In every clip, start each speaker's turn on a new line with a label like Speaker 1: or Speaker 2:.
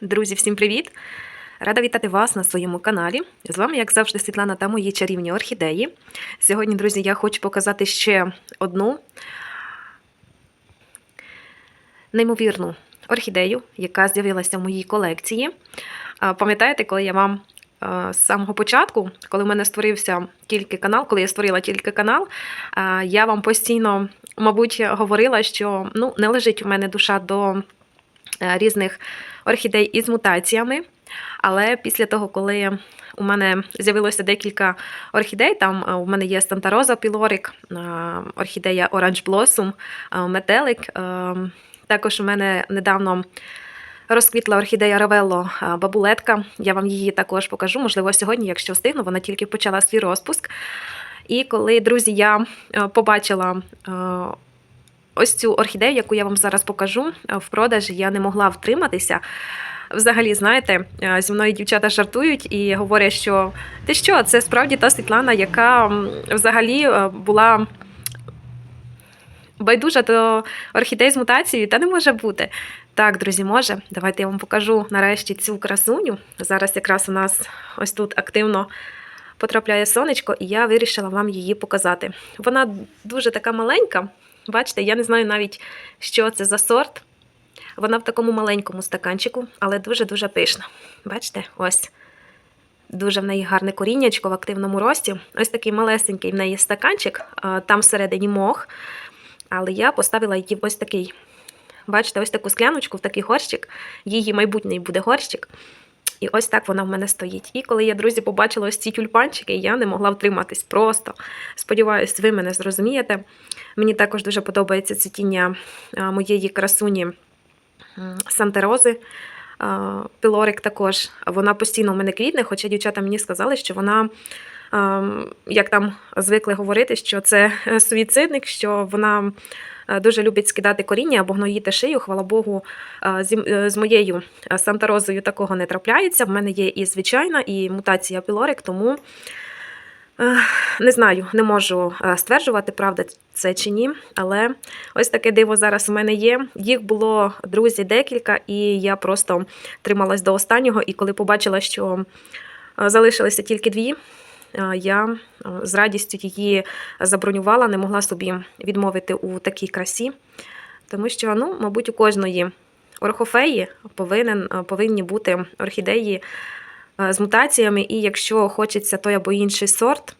Speaker 1: Друзі, всім привіт! Рада вітати вас на своєму каналі. З вами, як завжди, Світлана та мої чарівні орхідеї. Сьогодні, друзі, я хочу показати ще одну неймовірну орхідею, яка з'явилася в моїй колекції. Пам'ятаєте, коли я вам з самого початку, коли в мене створився тільки канал, коли я створила тільки канал, я вам постійно, мабуть, говорила, що ну, не лежить у мене душа до різних орхідей із мутаціями. Але після того, коли у мене з'явилося декілька орхідей, там е, у мене є Санта Роза Пілорик, е, орхідея Blossom, е, метелик. е, Також у мене недавно розквітла орхідея Равелло е, бабулетка. Я вам її також покажу. Можливо, сьогодні, якщо встигну, вона тільки почала свій розпуск. І коли, друзі, я е, побачила е, ось цю орхідею, яку я вам зараз покажу е, в продажі, я не могла втриматися. Взагалі, знаєте, е, зі мною дівчата жартують і говорять, що ти що, це справді та Світлана, яка взагалі е, була байдужа до орхідей з мутацією, та не може бути. Так, друзі, може. Давайте я вам покажу нарешті цю красуню. Зараз якраз у нас ось тут активно потрапляє сонечко, і я вирішила вам її показати. Вона дуже така маленька. Бачите, я не знаю навіть, що це за сорт. Вона в такому маленькому стаканчику, але дуже-дуже пишна. Бачите, ось. Дуже в неї гарне коріннячко в активному рості. Ось такий малесенький в неї стаканчик, там всередині мох. Але я поставила її ось такий. Бачите, ось таку скляночку, в такий горщик. Її майбутній буде горщик. І ось так вона в мене стоїть. І коли я, друзі, побачила ось ці тюльпанчики, я не могла втриматись просто. Сподіваюсь, ви мене зрозумієте. Мені також дуже подобається цвітіння моєї красуні Сантерози. Пілорик також. Вона постійно в мене квітне, хоча дівчата мені сказали, що вона, як там звикли говорити, що це е, суїцидник, що вона е, дуже любить скидати коріння або гноїти шию. Хвала Богу, е, з моєю Санта-Розою такого не трапляється. В мене є і звичайна, і мутація пілорик, тому не знаю, не можу стверджувати, правда це чи ні. Але ось таке диво зараз у мене є. Їх було, друзі, декілька, і я просто трималась до останнього. І коли побачила, що залишилися тільки дві, я е, з радістю її забронювала, не могла собі відмовити у такій красі. Тому що, ну, мабуть, у кожної орхофеї повинен, е, повинні бути орхідеї е, з мутаціями, і якщо хочеться той або інший сорт,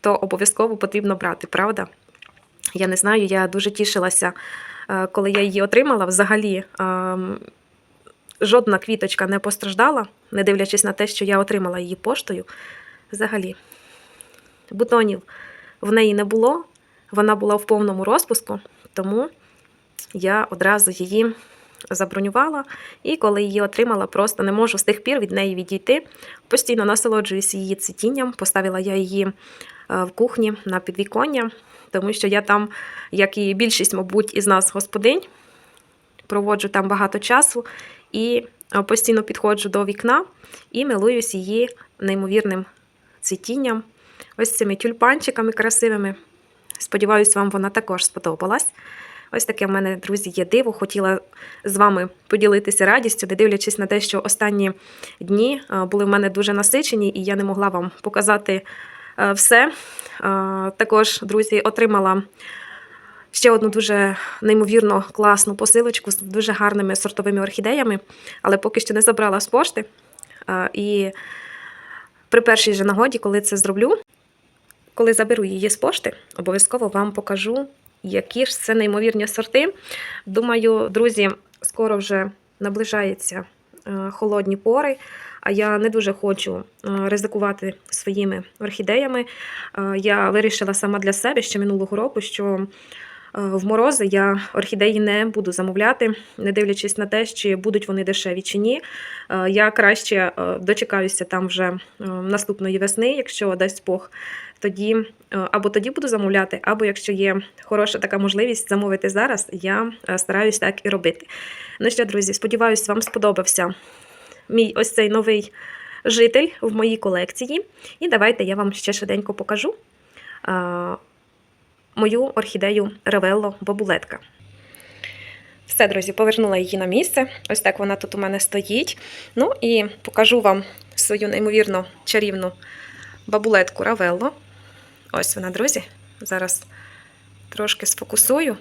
Speaker 1: то обов'язково потрібно брати, правда? Я не знаю, я дуже тішилася, е, коли я її отримала. Взагалі, ем, жодна квіточка не постраждала, не дивлячись на те, що я отримала її поштою. Взагалі, бутонів в неї не було, вона була в повному розпуску, тому я одразу її забронювала. І коли її отримала, просто не можу з тих пір від неї відійти. Постійно насолоджуюся її цвітінням. Поставила я її е, в кухні на підвіконня, тому що я там, як і більшість, мабуть, із нас господинь, проводжу там багато часу і е, постійно підходжу до вікна і милуюсь її неймовірним цвітінням, ось цими тюльпанчиками красивими. Сподіваюсь, вам вона також сподобалась. Ось таке в мене, друзі, є диво. Хотіла з вами поділитися радістю, не дивлячись на те, що останні дні е, були в мене дуже насичені, і я не могла вам показати е, все. Е, Також, друзі, отримала ще одну дуже неймовірно класну посилочку з дуже гарними сортовими орхідеями, але поки що не забрала з пошти. І при першій же нагоді, коли це зроблю, коли заберу її з пошти, обов'язково вам покажу, які ж це неймовірні сорти. Думаю, друзі, скоро вже наближаються е, холодні пори, а я не дуже хочу е, ризикувати своїми орхідеями. Е, Я вирішила сама для себе ще минулого року, що в морози я орхідеї не буду замовляти, не дивлячись на те, чи будуть вони дешеві чи ні. Е, Я краще е, дочекаюся там вже е, наступної весни, якщо дасть Бог. Тоді е, або тоді буду замовляти, або якщо є хороша така можливість замовити зараз, я е, стараюсь так і робити. Ну що, друзі, сподіваюсь, вам сподобався мій ось цей новий житель в моїй колекції. І давайте я вам ще швиденько покажу е, мою орхідею Ревелло Бабулетка. Все, друзі, повернула її на місце. Ось так вона тут у мене стоїть. Ну і покажу вам свою неймовірно чарівну бабулетку Равелло. Ось вона, друзі. Зараз трошки сфокусую.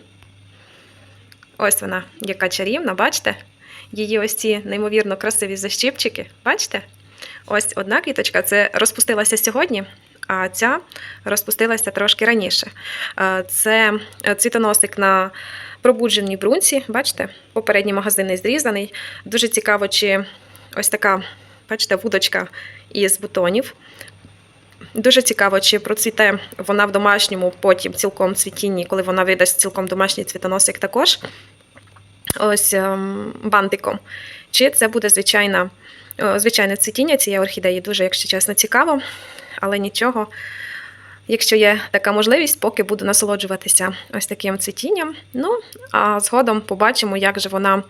Speaker 1: Ось вона, яка чарівна, бачите? Її ось ці неймовірно красиві защіпчики. Бачите? Ось одна квіточка це розпустилася сьогодні, а ця розпустилася трошки раніше. Е, Це цвітоносик на пробудженій брунці. Бачите, попередній магазинний зрізаний. Дуже цікаво, чи ось така, бачите, вудочка із бутонів. Дуже цікаво, чи процвіте вона в домашньому потім цілком цвітінні, коли вона видасть цілком домашній цвітоносик також. Ось ем, бантиком. Чи це буде звичайна, е, звичайне цвітіння цієї орхідеї, дуже, якщо чесно, цікаво, але нічого. Якщо є така можливість, поки буду насолоджуватися ось таким цвітінням. Ну, а згодом побачимо, як же вона,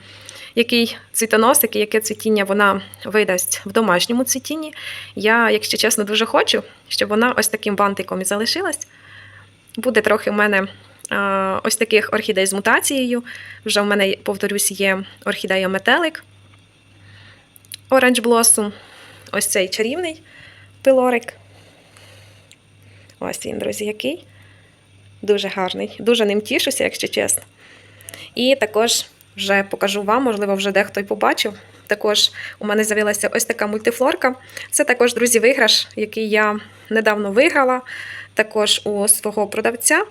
Speaker 1: який цвітоносик і яке цвітіння вона видасть в домашньому цвітінні. Я, якщо чесно, дуже хочу, щоб вона ось таким бантиком і залишилась. Буде трохи в мене ось таких орхідей з мутацією. Вже в мене, повторюсь, є орхідея метелик, Orange Blossom, ось цей чарівний пилорик. Ось він, друзі, який. Дуже гарний. Дуже ним тішуся, якщо чесно. І також вже покажу вам, можливо, вже дехто й побачив. Також у мене з'явилася ось така мультифлорка. Це також, друзі, виграш, який я недавно виграла. Також у свого продавця.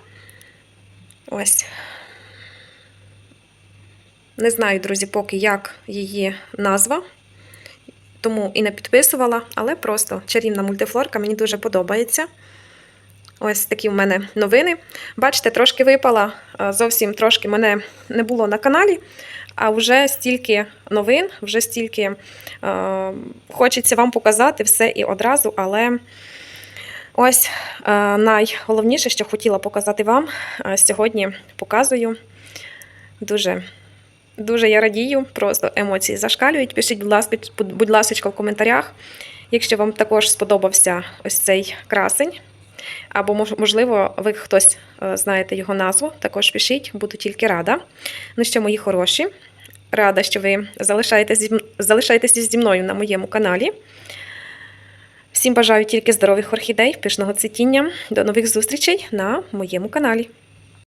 Speaker 1: Ось. Не знаю, друзі, поки як її назва. Тому і не підписувала, але просто чарівна мультифлорка мені дуже подобається. Ось такі в мене новини. Бачите, трошки випала, зовсім трошки мене не було на каналі, а вже стільки новин, вже стільки е, хочеться вам показати все і одразу, але ось е, найголовніше, що хотіла показати вам, е, сьогодні показую. Дуже Дуже я радію, просто емоції зашкалюють. Пишіть, будь ласка, будь ласка, в коментарях, якщо вам також сподобався ось цей красень. Або, можливо, ви хтось е, знаєте його назву, також пишіть, буду тільки рада. Ну що, мої хороші, рада, що ви залишаєтесь зі, зі мною на моєму каналі. Всім бажаю тільки здорових орхідей, пишного цвітіння. До нових зустрічей на моєму каналі.